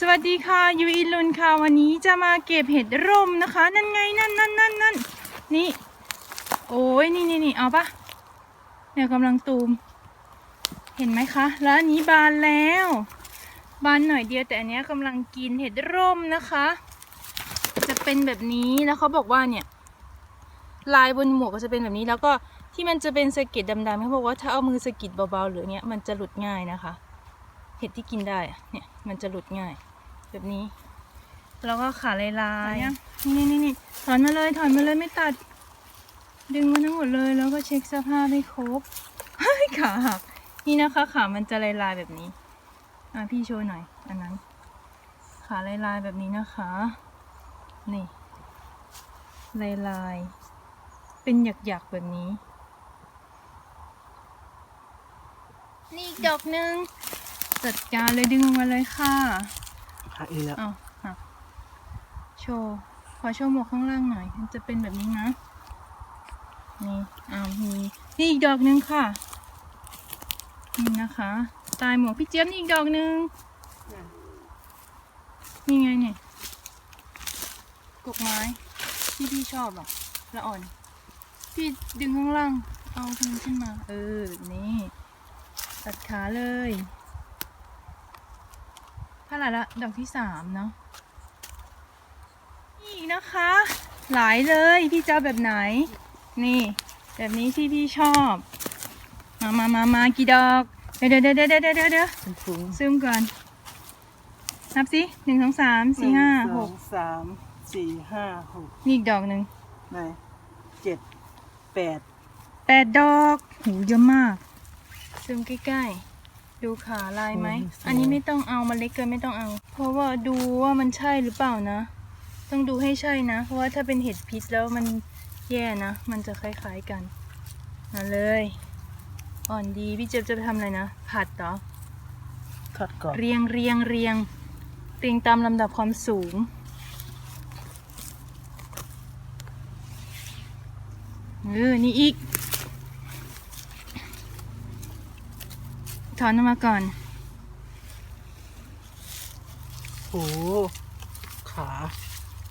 สวัสดีค่ะยูอินลุนค่ะวันนี้จะมาเก็บเห็ดร่มนะคะ นั่นไงนั่นนั่นนั่นนั่นนี่ โอ้ยนี่นี่นี่เอาปะเนี่ยกำลังตูม เห็นไหมคะ แล้วอันนี้บานแล้ว บานหน่อยเดียวแต่อันนี้กำลังกินเห็ดร่มนะคะ จะเป็นแบบนี้แล้วเขาบอกว่าเนี่ยลายบนหมวกก็จะเป็นแบบนี้แล้วก็ที่มันจะเป็นสะเก็ดดำๆเขาบอกว่าถ้าเอามือสะกิดเบาๆหรือเนี้ยมันจะหลุดง่ายนะคะ ห็ดที่กินได้อะเนี่ยมันจะหลุดง่าย แบบนี้ แล้วก็ขาลายลายๆนี่นี่นี่ถอนมาเลยถอนมาเลยไม่ตัด ดึงมาทั้งหมดเลยแล้วก็เช็คสภาพให้ครบเฮ้ยขาหักนี่นะคะขามันจะลายลายๆแบบนี้อะพี่โชว์หน่อย อันนั้น ขาลายลายๆแบบนี้นะคะ นี่ลายลายๆเป็นหยักๆแบบนี้ นี่อีกดอกหนึ่ง จัดการเลยดึงออกมาเลยค่ะหักอีกแล้วเอาหักโชว์ขอโชว์หมวกข้างล่างหน่อย มันจะเป็นแบบนี้นะ นี่อ้าวมีนี่อีกดอกหนึ่งค่ะ นี่นะคะ ตายหมวกพี่เจี๊ยบนี่อีกดอกหนึ่งนี่ไงเนี่ยกกไม้ที่พี่ชอบอะละอ่อน พี่ดึงข้างล่าง เอาทีขึ้นมา เออแบบนี้ตัดขาเลยเท่าไหร่ละดอกที่สามเนาะนี่อีกนะคะ หลายเลยพี่จะเอาแบบไหน นี่ แบบนี้ที่พี่ชอบ มามามามากี่ดอกเดี๋ยวเดี๋ยวเดี๋ยวเดี๋ยวเดี๋ยวเดี๋ยวเดี๋ยวเป็นถุงซึมก่อน นับสิหนึ่งสองสามสี่ห้านึ่งหสอกงสามสี่ห้าหกนี่อีกดอกหนึ่งไหนเจ็ดแปดแปดดอก หูเยอะมาก ซึมใกล้ๆ ดูขาลายไหม อันนี้ไม่ต้องเอามันเล็กเกินไม่ต้องเอา เพราะว่าดูว่ามันใช่หรือเปล่านะ ต้องดูให้ใช่นะ เพราะว่าถ้าเป็นเห็ดพิษแล้วมันแย่นะ มันจะคล้ายๆกัน มาเลย อ่อนดีพี่เจี๊ยบจะไปทำอะไรนะ ผัดเหรอทอดกรอบเรียงเรียงเรียงเรียงตามลำดับความสูง เออ นี่อีก ถอนออกมาก่อนโอ้โห ขา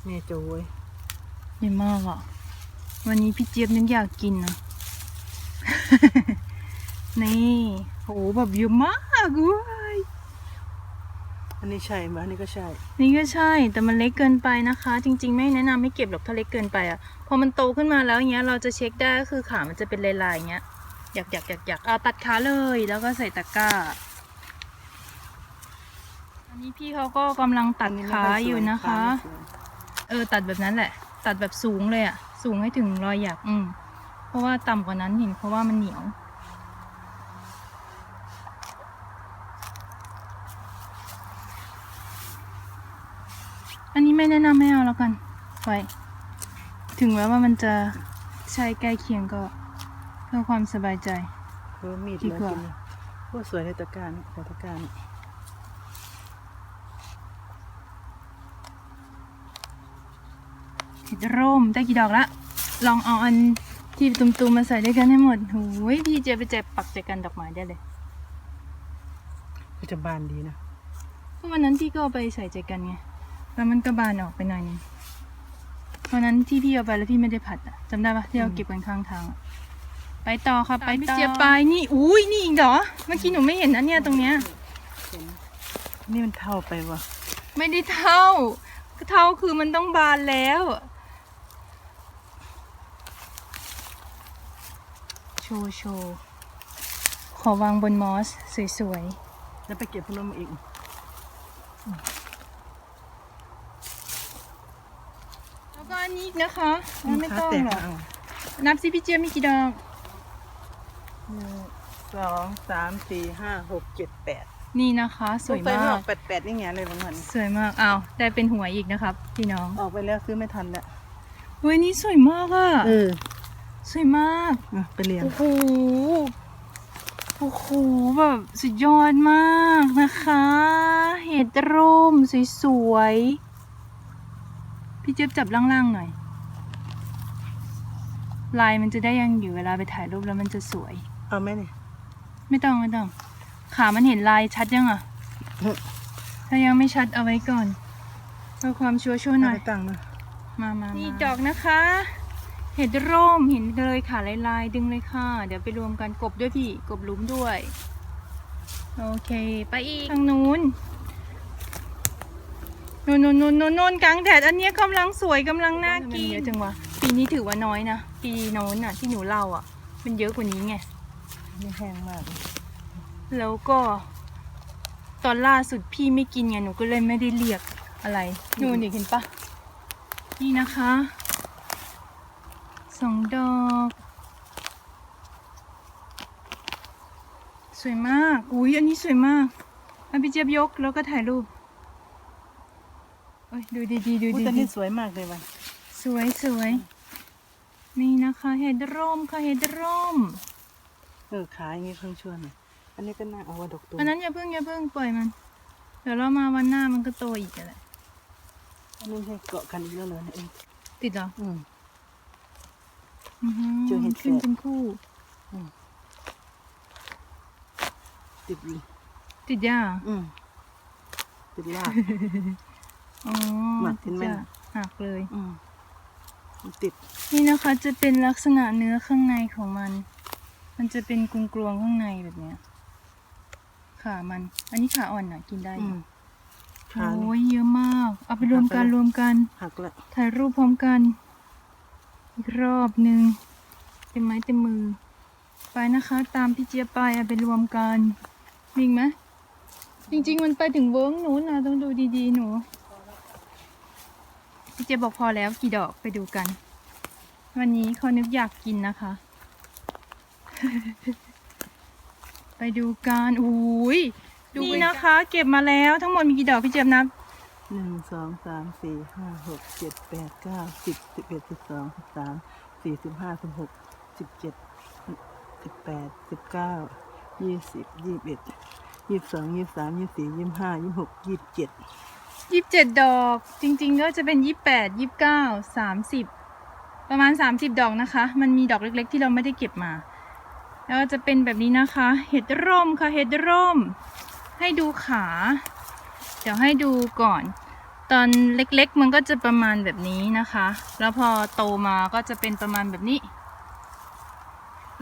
แม่โจ้ยดีมากอะ วันนี้พี่เจี๊ยบนึกอยากกินนะ นี่โหแบบเยอะมากเว้ยอันนี้ใช่ไหมอันนี้ก็ใช่ นี่ก็ใช่ แต่มันเล็กเกินไปนะคะ จริง ๆ ไม่แนะนำให้เก็บหรอกถ้าเล็กเกินไปอะ พอมันโตขึ้นมาแล้วอย่างเงี้ย เราจะเช็คได้ก็คือขามันจะเป็นลายๆอย่างเงี้ย อยากอยากอยากอยากเอาตัดขาเลยแล้วก็ใส่ตะกร้า อันนี้พี่เขาก็กำลังตัดขาอยู่นะคะ เออตัดแบบนั้นแหละ ตัดแบบสูงเลยอะสูงให้ถึงรอยหยักอืมเพราะว่าต่ำกว่านั้นเห็นเพราะว่ามันเหนียวอันนี้ไม่แนะนำให้เอาแล้วกันไว้ถึงแม้ว่ามันจะใช้ใกล้เคียงก็ พื่อความสบายใจเออมีดดีเลยกว่า กินเลยโอ้สวยในตะกร้ารนี่ในตะกร้ารนี่เห็ดร่มได้กี่ดอกละ ลองเอาอันที่ตุ่มๆมาใส่ด้วยกันให้หมดโอ้ยพี่เจะไปแจกปักใจกันดอกไม้ได้เลยก็จะบานดีนะเพราะวันนั้นพี่ก็เอาไปใส่ใจกันไง แล้วมันก็บานออกไปหน่อยนึงวันนั้นที่พี่เอาไปแล้วพี่ไม่ได้ผัดอะจำได้ปะที่เราเก็บกันข้างทางอะ ไปต่อค่ะไปต่อเจียบไปนี่อุ้ยนี่อีกเหรอเมื่อกี้หนูไม่เห็นนะเนี่ยตรงเนี้ยเห็นนี่มันเท่าไปวะไม่ได้เท่าเท่าคือมันต้องบานแล้ว โชว์โชว์ขอวางบนมอสสวยแล้วไปเก็บพวกนั้นมาอีกๆแล้วก็อันนี้อีกนะคะอันไม่ต้องขาแตกหรอกเอานับซิพี่เจี๊ยบมีกี่ดอก หนึ่งสองสามสี่ห้าหกเจ็ดแปดนี่นะคะ สวยไปมาไม่อกอกแปดแปดนี่ไงเลยบางวันสวยมากอ้าวได้เป็นหวยอีกนะครับ พี่น้องออกไปแล้วซื้อไม่ทันแล้วเฮ้ยนี่สวยมากอะเออสวยมากอะไปเรียนโอ้โหโอ้โหแบบสุดยอดมากนะคะ เห็ดร่มสวยๆพี่เจี๊ยบจับล่างๆหน่อยลายมันจะได้ยังอยู่เวลาไปถ่ายรูปแล้วมันจะสวย เอาไหมเนี่ย ไม่ต้องไม่ต้อง ขามันเห็นลายชัดยังอะอืมเอถ้ายังไม่ชัดเอาไว้ก่อนเพื่อความชัวร์ชัวร์หน่อยเาไปตั้งนะมามานี่นี่ดอกนะคะ เห็ดร่มเห็นเลยค่ะลายลายๆ ดึงเลยค่ะ เดี๋ยวไปรวมกันกบด้วยพี่ กบหลุมด้วย โอเค ไปอีกทางนู้นนูนนูนนูนนูนนูนกลางแดดอันเนี้ยกำลังสวยกำลังน่ากินเยอะจังวะปีนี้ถือว่าน้อยนะ ปีโน้นอะที่หนูเล่าอะ มันเยอะกว่านี้ไง นี่แห้งมาก แล้วก็ ตอนล่าสุดพี่ไม่กินไงหนูก็เลยไม่ได้เรียกอะไรนู่นนี่เห็นปะนี่นะคะสองดอก สวยมาก อุ้ยอันนี้สวยมากอันพี่เจี๊ยบยกแล้วก็ถ่ายรูปเอ้ยดูดีๆดูอุ๊ยดีแต่ๆนี่สวยมากเลยว่ะสวยสวยนี่นะคะเห็ดร่มค่ะเห็ดร่มเออขายอย่างงี้เพิ่งชวนหน่อยอันนี้ก็น่าเอาว่าดอกตูมอันนั้นอย่าเพิ่งอย่าเพิ่งปล่อยมัน เดี๋ยวเรามาวันหน้ามันก็โตอีกแหละอันนี้ให้เกาะกันอีกแล้วเลยนะเองติดเหรออืม อือหือเจอเห็ดขึ้นแฝดเป็นคู่ ติดอยู่ติดยาอืมติดลาก อ๋อหนักเห็นไหมจะหักเลย อืมมันติด นี่นะคะจะเป็นลักษณะเนื้อข้างในของมัน มันจะเป็นกลวงกลวงๆข้างในแบบเนี้ยขามัน อันนี้ขาอ่อนน่ะกินได้ออืยู่มขาโอ้นี่ยเยอะมาก เอาไปรวมกันหักไปแล้วรวมกัน หักละถ่ายรูปพร้อมกัน อีกรอบหนึ่งเต็มไม้เต็มมือ ไปนะคะ ตามพี่เจี๊ยบไปเอาไปรวมกันมีอีกไหมจริง ๆ มันไปถึงเวิ้งหนูนะต้องดูดีๆหนู พี่เจี๊ยบบอกพอแล้วกี่ดอกไปดูกัน วันนี้เขานึกอยากกินนะคะ ไปดูกันอุ้ยนี่นะคะ เก็บมาแล้วทั้งหมดมีกี่ดอกพี่เจี๊ยบนับหนึ่งสองสามสี่ห้าหกเจ็ดแปดเก้าสิบสิบเอ็ดสิบสองสิบสามสี่สิบห้าสิบหกสิบเจ็ดสิบแปดสิบเก้ายี่สิบยี่สิบเอ็ดยี่สิบสองยี่สิบสามยี่สิบสี่ยี่สิบห้ายี่สิบหกยี่สิบเจ็ดยี่สิบเจ็ดดอก จริง ๆ ก็จะเป็นยี่แปดยี่บเก้าสามสิบประมาณสามสิบดอกนะคะ มันมีดอกเล็ก ๆ ที่เราไม่ได้เก็บมา แล้วก็จะเป็นแบบนี้นะคะ เห็ดร่มค่ะเห็ดร่ม ให้ดูขา เดี๋ยวให้ดูก่อน ตอนเล็กๆมันก็จะประมาณแบบนี้นะคะ แล้วพอโตมาก็จะเป็นประมาณแบบนี้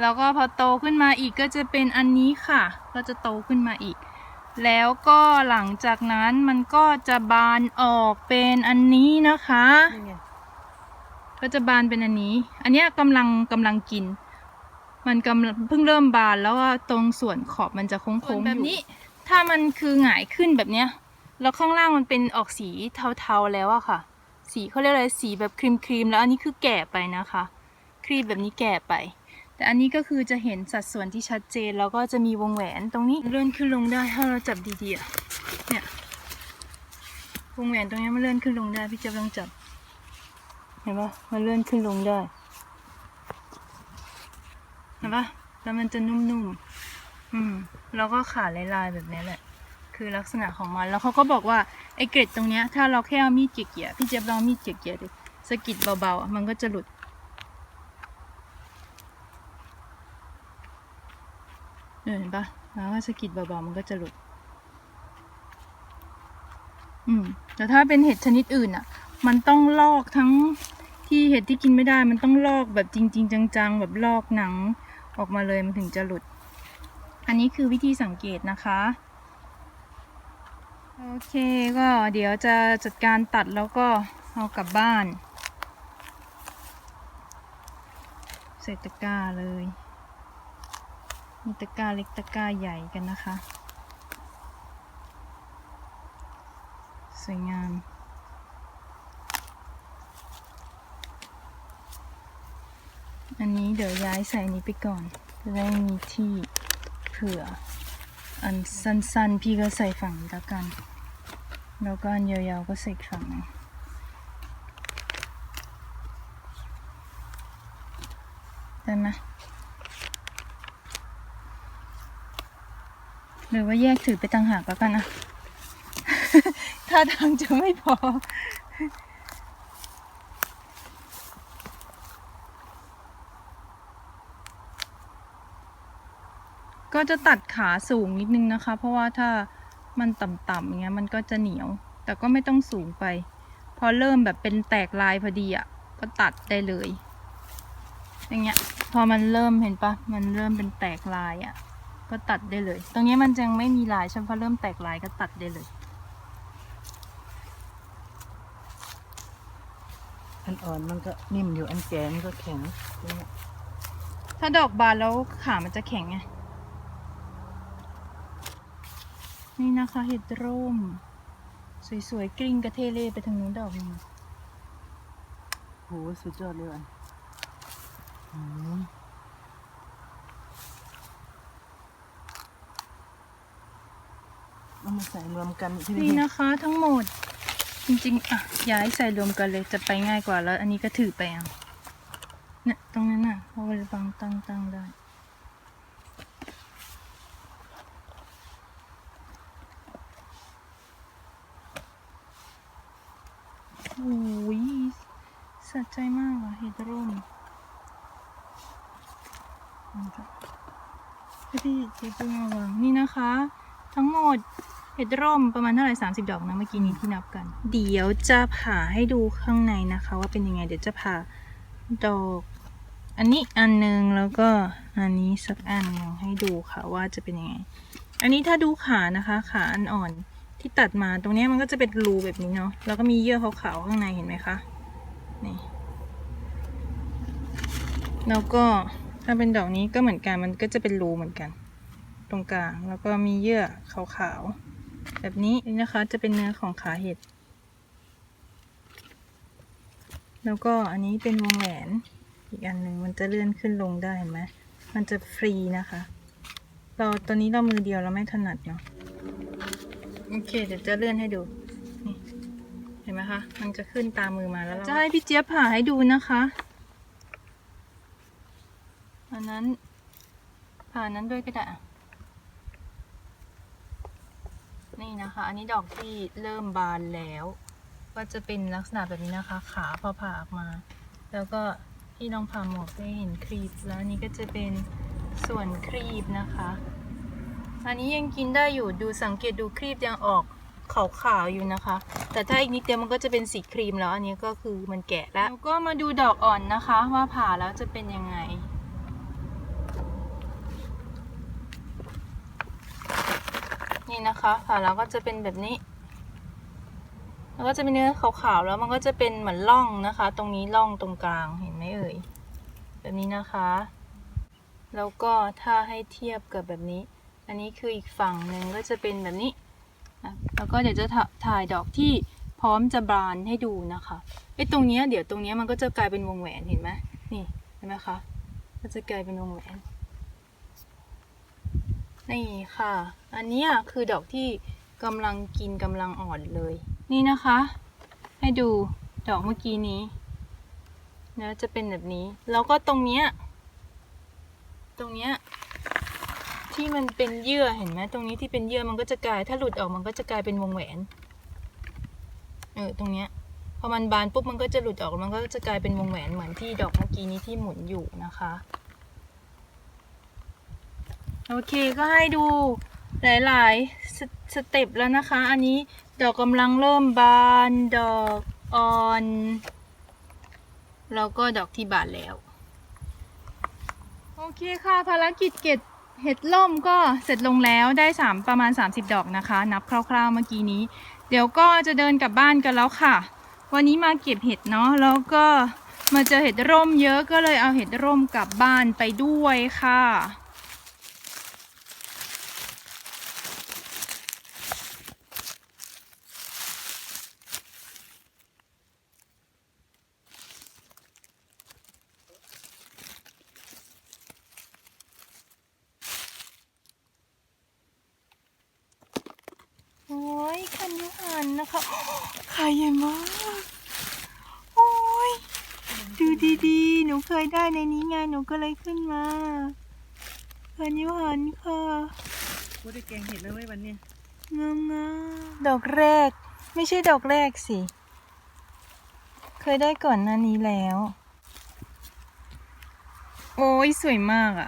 แล้วก็พอโตขึ้นมาอีกก็จะเป็นอันนี้ค่ะ ก็จะโตขึ้นมาอีก แล้วก็หลังจากนั้นมันก็จะบานออกเป็นอันนี้นะคะนี่ไงก็จะบานเป็นอันนี้ อันเนี้ยกำลังกำลังกิน มันกำลังเพิ่งเริ่มบานแล้วก็ตรงส่วนขอบมันจะโค้งๆแบบนี้ ถ้ามันคือหงายขึ้นแบบเนี้ย แล้วข้างล่างมันเป็นออกสีเทาๆแล้วอะค่ะ สีเขาเรียกอะไรสีแบบครีมๆแล้วอันนี้คือแก่ไปนะคะ ครีมแบบนี้แก่ไป แต่อันนี้ก็คือจะเห็นสัดส่วนที่ชัดเจนแล้วก็จะมีวงแหวนตรงนี้เลื่อนขึ้นลงได้ถ้าเราจับดีๆอะเนี่ยวงแหวนตรงนี้มันเลื่อนขึ้นลงได้พี่เจะลองจับ เห็นปะมันเลื่อนขึ้นลงได้ เห็นปะแล้วมันจะนุ่มๆ อืม แล้วก็ขาลายๆแบบนี้แหละ คือลักษณะของมัน แล้วเขาก็บอกว่าไอ้เกล็ดตรงเนี้ย ถ้าเราแค่เอามีดเกี่ยๆพี่เจี๊ยบลองมีดเกี่ยๆดิสกิดเบาๆ มันก็จะหลุดเออเห็นปะแล้วก็สกิดเบาๆ มันก็จะหลุด อืม แต่ถ้าเป็นเห็ดชนิดอื่นอะ มันต้องลอกทั้งที่เห็ดที่กินไม่ได้ มันต้องลอกแบบจริง ๆ จังๆ แบบลอกหนัง ออกมาเลยมันถึงจะหลุด อันนี้คือวิธีสังเกตนะคะ โอเคก็เดี๋ยวจะจัดการตัดแล้วก็เอากลับบ้าน ใส่ตะกร้าเลย มีตะกร้าเล็กตะกร้าใหญ่กันนะคะ สวยงาม อันนี้เดี๋ยวย้ายใส่นี้ไปก่อนจะได้มีที่เผื่อ อันสั้นๆ พี่ก็ใส่ฝั่งนี้แล้วกัน แล้วก็อันยาวๆก็ใส่ฝั่งนึงได้ไหมหรือว่าแยกถือไปต่างหากแล้วกันนะ ถ้าทางจะไม่พอ ก็จะตัดขาสูงนิดนึงนะคะ เพราะว่าถ้ามันต่ำๆอย่างเงี้ยมันก็จะเหนียว แต่ก็ไม่ต้องสูงไป พอเริ่มแบบเป็นแตกลายพอดีอะก็ตัดได้เลย อย่างเงี้ย พอมันเริ่มเห็นปะมันเริ่มเป็นแตกลายอะ ก็ตัดได้เลย ตรงนี้มันยังไม่มีลายใช่ไหมพอเริ่มแตกลายก็ตัดได้เลยอันอ่อนมันก็นิ่มอยู่อันแก่มันก็แข็งเนี่ยถ้าดอกบานแล้วขามันจะแข็งไง นี่นะคะเห็ดร่ม สวยๆกลิ้งกระเทเล่ไปทางนู้นดอกหนึงโหสุดยอดเลยอันอืมเอามาใส่รวมกันที่นี่นะคะทั้งหมด จริงๆ อะย้ายใส่รวมกันเลยจะไปง่ายกว่าแล้ว อันนี้ก็ถือไปอะเนี่ยตรงนั้นน่ะเอาไว้บังตั้งตั้งได้ โอ้ยสะใจมากอะเฮดร่มพี่เจ๊เพิ่งมาวางนี่นะคะ ทั้งหมดเห็ดร่มประมาณเท่าไหร่สามสิบดอกนะเมื่อกี้นี้ที่นับกัน เดี๋ยวจะผ่าให้ดูข้างในนะคะ ว่าเป็นยังไง เดี๋ยวจะผ่าดอก อันนี้อันหนึงแล้วก็อันนี้สักอันหนึงให้ดูค่ะว่าจะเป็นยังไง อันนี้ถ้าดูขานะคะ ขาอันอ่อน ที่ตัดมาตรงนี้มันก็จะเป็นรูแบบนี้เนาะแล้วก็มีเยื่อขาวๆข้างในเห็นไหมคะนี่แล้วก็ถ้าเป็นดอกนี้ก็เหมือนกันมันก็จะเป็นรูเหมือนกัน ตรงกลางแล้วก็มีเยื่อขาวๆแบบนี้นะคะจะเป็นเนื้อของขาเห็ด แล้วก็อันนี้เป็นวงแหวนอีกอันหนึ่งมันจะเลื่อนขึ้นลงได้เห็นไหมมันจะฟรีนะคะ เราตอนนี้เรามือเดียวเราไม่ถนัดเนาะ โอเค เดี๋ยวจะเลื่อนให้ดูนี่เห็นไหมคะ มันจะขึ้นตามมือมาแล้วเราจะให้พี่เจี๊ยบผ่าให้ดูนะคะอันนั้นผ่านั้นด้วยก็ได้นี่นะคะ อันนี้ดอกที่เริ่มบานแล้ว ก็จะเป็นลักษณะแบบนี้นะคะ ขาพอผ่าออกมา แล้วก็ที่น้องผ่าหมวกได้เห็นครีบแล้วอันนี้ก็จะเป็นส่วนครีบนะคะ อันนี้ยังกินได้อยู่ดูสังเกตดูครีบยังออกขาวๆอยู่นะคะ แต่ถ้าอีกนิดเดียวมันก็จะเป็นสีครีมแล้วอันนี้ก็คือมันแก่แล้วแล้วก็มาดูดอกอ่อนนะคะ ว่าผ่าแล้วจะเป็นยังไงนี่นะคะผ่าแล้วก็จะเป็นแบบนี้ แล้วก็จะเป็นเนื้อขาวๆแล้วมันก็จะเป็นเหมือนร่องนะคะ ตรงนี้ร่องตรงกลางเห็นไหมเอ่ยแบบนี้นะคะ แล้วก็ถ้าให้เทียบกับแบบนี้ อันนี้คืออีกฝั่งหนึ่งก็จะเป็นแบบนี้นะแล้วก็เดี๋ยวจะถ่ายดอกที่พร้อมจะบานให้ดูนะคะไอ้ตรงนี้เดี๋ยวตรงนี้มันก็จะกลายเป็นวงแหวนเห็นไหมนี่เห็นไหมคะก็จะกลายเป็นวงแหวนนี่ค่ะ อันนี้คือดอกที่กำลังกินกำลังอ่อนเลย นี่นะคะ ให้ดูดอกเมื่อกี้นี้นะจะเป็นแบบนี้ แล้วก็ตรงเนี้ยตรงเนี้ย ที่มันเป็นเยื่อเห็นไหมตรงนี้ที่เป็นเยื่อมันก็จะกลาย ถ้าหลุดออกมันก็จะกลายเป็นวงแหวนเออตรงเนี้ยพอมันบานปุ๊บมันก็จะหลุดออกมันก็จะกลายเป็นวงแหวนเหมือนที่ดอกเมื่อกี้นี้ที่หมุนอยู่นะคะโอเคก็ให้ดูหลายๆสสเต็ปแล้วนะคะ อันนี้ดอกกำลังเริ่มบานดอกอ่อนแล้วก็ดอกที่บานแล้ว โอเคค่ะภารกิจเก็บ เห็ดล่มก็เสร็จลงแล้วได้สามประมาณ 30 ดอกนะคะ นับคร่าวๆเมื่อกี้นี้ เดี๋ยวก็จะเดินกลับบ้านกันแล้วค่ะ วันนี้มาเก็บเห็ดเนาะแล้วก็มาเจอเห็ดร่มเยอะก็เลยเอาเห็ดร่มกลับบ้านไปด้วยค่ะ โอ้ย คันยุหันนะคะไข่ใหญ่มาก โอ้ย ดูดีๆ หนูเคยได้ในนี้ไง หนูก็เลยขึ้นมาคันยุหันค่ะกูได้แกงเห็ดแล้วไว้วันเนี้ยงามงดอกแรก ไม่ใช่ดอกแรกสิ เคยได้ก่อนหน้านี้แล้ว โอ้ยสวยมากอะ่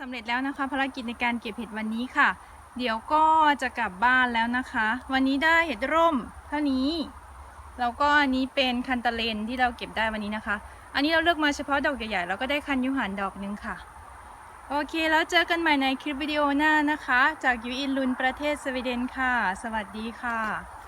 ะำเร็จแล้วนะคะภารกิจในการเก็บเห็ดวันนี้ค่ะ เดี๋ยวก็จะกลับบ้านแล้วนะคะ วันนี้ได้เห็ดร่มเท่านี้แล้วก็อันนี้เป็นคันตะเลนที่เราเก็บได้วันนี้นะคะ อันนี้เราเลือกมาเฉพาะดอกใหญ่ๆแล้วก็ได้คันยูหันดอกหนึ่งค่ะ โอเคแล้วเจอกันใหม่ในคลิปวิดีโอหน้านะคะ จากยูอินลุนประเทศสวีเดนค่ะ สวัสดีค่ะ